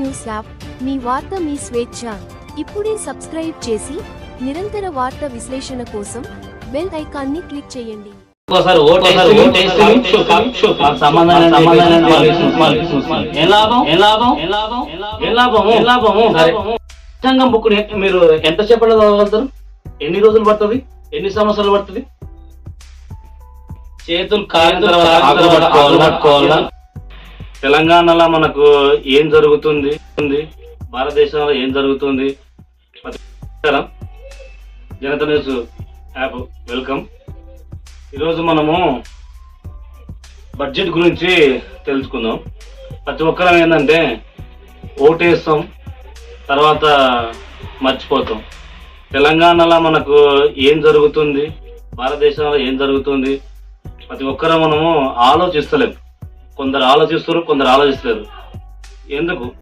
News app మీ వార్త మీ స్వేచ్ఛ. ఇప్పుడే సబ్స్క్రైబ్ చేసి నిరంతర వార్త విశ్లేషణ కోసం బెల్ ఐకాన్ని క్లిక్ చేయండి. రాజ్యాంగం మీరు ఎంత చెప్పలో చదవగలుగుతారు? ఎన్ని రోజులు పడుతుంది? ఎన్ని సంవత్సరాలు పడుతుంది? చేతులు పట్టుకోవాలా, పట్టుకోవాలా? తెలంగాణలో మనకు ఏం జరుగుతుంది? ఉంది. భారతదేశంలో ఏం జరుగుతుంది? నమస్కారం. Janata news app welcome. ఈరోజు మనము బడ్జెట్ గురించి తెలుసుకుందాం. ప్రతి ఒక్కరం ఏంటంటే ఓటేస్తాం తర్వాత మర్చిపోతాం. తెలంగాణలో మనకు ఏం జరుగుతుంది? భారతదేశంలో ఏం జరుగుతుంది? ప్రతి ఒక్కరం మనము ఆలోచిస్తలేం. కొందరు ఆలోచిస్తారు కొందరు ఆలోచిస్తలేరు ఎందుకు?